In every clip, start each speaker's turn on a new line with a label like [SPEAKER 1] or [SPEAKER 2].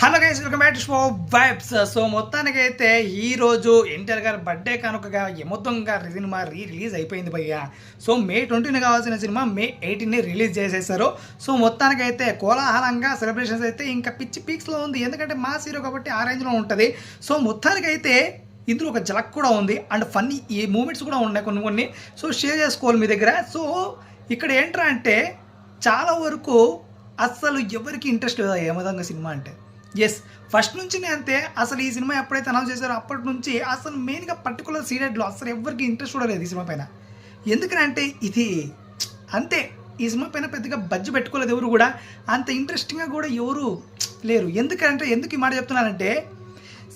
[SPEAKER 1] Hello guys welcome back show vibes so మొత్తానికి అయితే ఈ రోజు ఎన్టీఆర్ గారు బర్త్డే కనుకగా యమొత్తంగా సినిమా రీ రిలీజ్ అయిపోయింది భయ్య. సో మే ట్వంటీని కావాల్సిన సినిమా మే ఎయిటీన్ని రిలీజ్ చేసేసారు. సో మొత్తానికి అయితే కోలాహలంగా సెలబ్రేషన్స్ అయితే ఇంకా పిచ్చి పీక్స్లో ఉంది. ఎందుకంటే మా హీరో కాబట్టి ఆ రేంజ్లో ఉంటుంది. సో మొత్తానికి అయితే ఇందులో ఒక జలక్ కూడా ఉంది. అండ్ ఫన్నీ ఈ మూమెంట్స్ కూడా ఉన్నాయి కొన్ని కొన్ని. సో షేర్ చేసుకోవాలి మీ దగ్గర. సో ఇక్కడ ఏంట్రా అంటే చాలా వరకు అస్సలు ఎవరికి ఇంట్రెస్ట్ లేదు ఏ విధంగా సినిమా అంటే? ఎస్ ఫస్ట్ నుంచి అంతే అసలు ఈ సినిమా ఎప్పుడైతే అనౌన్స్ చేశారో అప్పటి నుంచి అసలు మెయిన్గా పర్టికులర్ సీరియడ్లో అసలు ఎవరికి ఇంట్రెస్ట్ కూడా లేదు ఈ సినిమా పైన. ఎందుకంటే ఇది అంతే ఈ సినిమా పైన పెద్దగా బజ్జి పెట్టుకోలేదు ఎవరు కూడా. అంత ఇంట్రెస్టింగ్గా కూడా ఎవరు లేరు. ఎందుకంటే ఎందుకు ఈ మాట చెప్తున్నానంటే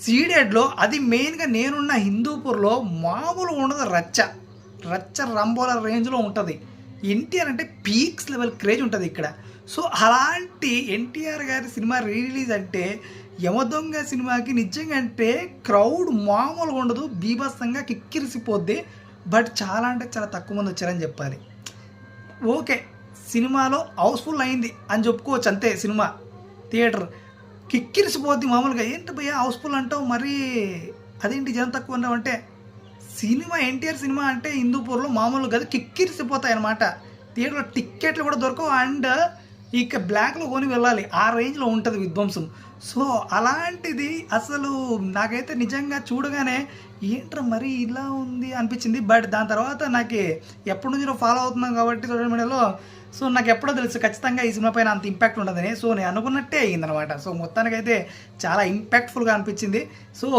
[SPEAKER 1] సీడెడ్లో అది మెయిన్గా నేనున్న హిందూపూర్లో మామూలు ఉండదు రచ్చ. రచ్చ రంబోల రేంజ్లో ఉంటుంది. ఎన్టీఆర్ అంటే పీక్స్ లెవెల్ క్రేజ్ ఉంటుంది ఇక్కడ. సో అలాంటి ఎన్టీఆర్ గారి సినిమా రీ రిలీజ్ అంటే యమదొంగ సినిమాకి నిజంగా అంటే క్రౌడ్ మామూలుగా ఉండదు బీభత్సంగా కిక్కిరిసిపోద్ది బట్ చాలా అంటే చాలా తక్కువ మంది వచ్చారని చెప్పాలి. ఓకే సినిమాలో హౌస్ఫుల్ అయింది అని చెప్పుకోవచ్చు అంతే సినిమా థియేటర్. కిక్కిరిసిపోద్ది మామూలుగా ఏంటి భయ్య హౌస్ఫుల్ అంటావు? మరీ అదేంటి జనం తక్కువ ఉండవు అంటే సినిమా ఎన్టీఆర్ సినిమా అంటే హిందూపూర్లో మామూలుగా కిక్కిరిసిపోతాయి అనమాట థియేటర్లో టిక్కెట్లు కూడా దొరకవు. అండ్ ఇక బ్లాక్లో కొని వెళ్ళాలి. ఆ రేంజ్లో ఉంటుంది విధ్వంసం. సో అలాంటిది అసలు నాకైతే నిజంగా చూడగానే ఏంట్రా మరి ఇలా ఉంది అనిపించింది. బట్ దాని తర్వాత నాకు ఎప్పటి నుంచి ఫాలో అవుతున్నాం కాబట్టి సోషల్ మీడియాలో సో నాకు ఎప్పుడో తెలుసు ఖచ్చితంగా ఈ సినిమా పైన అంత ఇంపాక్ట్ ఉంటుందని సో నేను అనుకున్నట్టే అయ్యిందనమాట సో మొత్తానికైతే చాలా ఇంపాక్ట్ఫుల్గా అనిపించింది. సో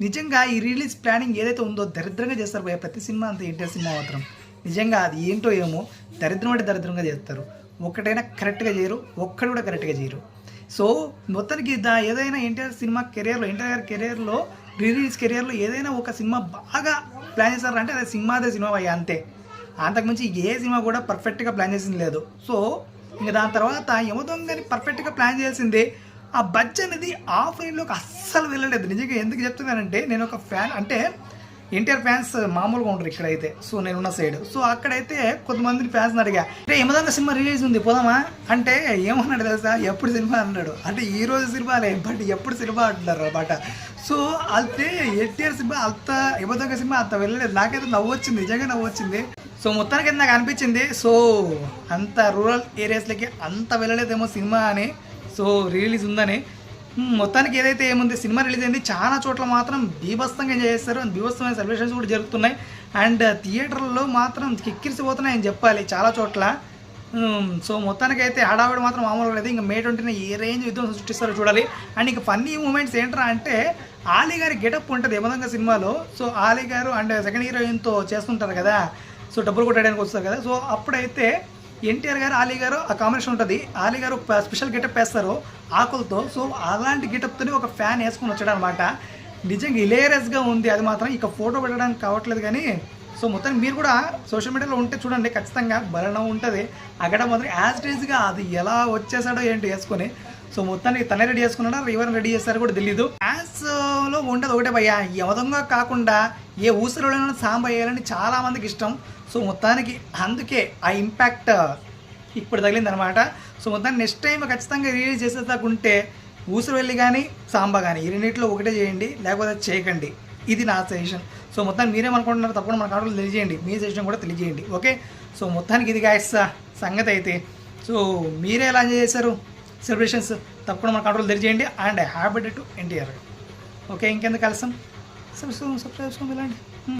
[SPEAKER 1] నిజంగా ఈ రిలీజ్ ప్లానింగ్ ఏదైతే ఉందో దరిద్రంగా చేస్తారు ప్రతి సినిమా అంత ఏంటి సినిమా మాత్రం. నిజంగా అది ఏంటో ఏమో దరిద్రం అంటే దరిద్రంగా చేస్తారు. ఒక్కటైనా కరెక్ట్గా చేయరు ఒక్కడు కూడా కరెక్ట్గా చేయరు. సో మొత్తానికి దా ఏదైనా ఎన్టీఆర్ సినిమా కెరియర్లో ఎన్టీఆర్ కెరియర్లో రిలీజ్ కెరియర్లో ఏదైనా ఒక సినిమా బాగా ప్లాన్ చేశారంటే అది సినిమాదే సినిమా అయ్యా అంతే. అంతకుమించి ఏ సినిమా కూడా పర్ఫెక్ట్గా ప్లాన్ చేసింది లేదు. సో ఇంకా దాని తర్వాత యమదొంగని పర్ఫెక్ట్గా ప్లాన్ చేసింది. ఆ బడ్జ్ అనేది ఆఫ్ లైన్లోకి అస్సలు వెళ్ళలేదు. నిజంగా ఎందుకు చెప్తున్నానంటే నేను ఒక ఫ్యాన్ అంటే ఎన్టీఆర్ ఫ్యాన్స్ మామూలుగా ఉంటారు ఇక్కడైతే. సో నేనున్న సైడ్ సో అక్కడైతే కొంతమందిని ఫ్యాన్స్ అడిగా అంటే యమదొంగ సినిమా రిలీజ్ ఉంది పోదామా? అంటే ఏమన్నాడు తెలుసా? ఎప్పుడు సినిమా? అన్నాడు. అంటే ఈ రోజు సినిమాలే బట్ ఎప్పుడు సినిమా అంటున్నారు అనమాట సో అయితే ఎన్టీఆర్ సినిమా అంత యమదొంగ సినిమా అంత వెళ్ళలేదు. నాకైతే నవ్వు వచ్చింది నిజంగా నవ్వు వచ్చింది సో మొత్తానికి అయితే నాకు అనిపించింది. సో అంత రూరల్ ఏరియాస్లకి అంత వెళ్ళలేదేమో సినిమా అని. సో రిలీజ్ ఉందని. మొత్తానికి ఏదైతే ఏముంది సినిమా రిలీజ్ అయింది చాలా చోట్ల మాత్రం బీభత్సంగా ఎంజాయ్ చేస్తారు అండ్ బీభత్సమైన సెలబ్రేషన్స్ కూడా జరుగుతున్నాయి. అండ్ థియేటర్లో మాత్రం కిక్కిరిసిపోతున్నాయి అని చెప్పాలి చాలా చోట్ల. సో మొత్తానికి అయితే హడావిడి మాత్రం మామూలుగా లేదు. ఇంకా మే ట్వంటీన ఏ రేంజ్ యుద్ధం సృష్టిస్తారో చూడాలి. అండ్ ఇంకా ఫన్నీ మూమెంట్స్ ఏంట్రా అంటే ఆలీ గారి గెటప్ ఉంటుంది యమదంగా సినిమాలో. సో ఆలీ గారు అండ్ సెకండ్ హీరోయిన్తో చేస్తుంటారు కదా. సో డబ్బులు కొట్టడానికి వస్తారు కదా. సో అప్పుడైతే ఎన్టీఆర్ గారు ఆలీ గారు ఆ కాంబినేషన్ ఉంటుంది. ఆలీ గారు స్పెషల్ గెటప్ వేస్తారు. ఆకులతో సో అలాంటి గెటప్తోనే ఒక ఫ్యాన్ వేసుకొని వచ్చాడు అనమాట నిజంగా ఇలేరియస్గా ఉంది. అది మాత్రం ఇక ఫోటో పెట్టడానికి కావట్లేదు కానీ సో మొత్తం మీరు కూడా సోషల్ మీడియాలో ఉంటే చూడండి ఖచ్చితంగా బలనం ఉంటుంది. అక్కడ మాత్రం యాజ్ డేజ్గా అది ఎలా వచ్చేసాడో ఏంటి వేసుకొని సో మొత్తానికి తనే రెడీ చేసుకున్నాడా? ఎవరు రెడీ చేస్తారో కూడా తెలియదు లో ఉండదు ఒకటే భయ్యా. యమదంగా కాకుండా ఏ ఊసరులోనైనా సాంబ వేయాలని చాలా మందికి ఇష్టం. సో మొత్తానికి అందుకే ఆ ఇంపాక్ట్ ఇప్పుడు తగిలింది అనమాట సో మొత్తాన్ని నెక్స్ట్ టైం ఖచ్చితంగా రిలీజ్ చేసేదాకుంటే ఊసరు వెళ్ళి కానీ సాంబా కానీ ఈ రెండింటిలో ఒకటే చేయండి లేకపోతే చేయకండి. ఇది నా సజెషన్ సో మొత్తాన్ని మీరేమనుకుంటున్నారు తప్పకుండా మన కాడలు తెలియజేయండి. మీ సజెషన్ కూడా తెలియజేయండి. ఓకే సో మొత్తానికి ఇది గాయస్ సంగతి అయితే. సో మీరే ఎలా ఎంజాయ్ చేశారు? సెలబ్రేషన్స్ తప్పకుండా మన కంట్రోల్ తెలియజేయండి and happy to NTR okay ఇంకెందుకు కలిసాం సబ్స్క్రైబ్ సబ్స్క్రైబ్ చేసుకోండి ఇలాంటి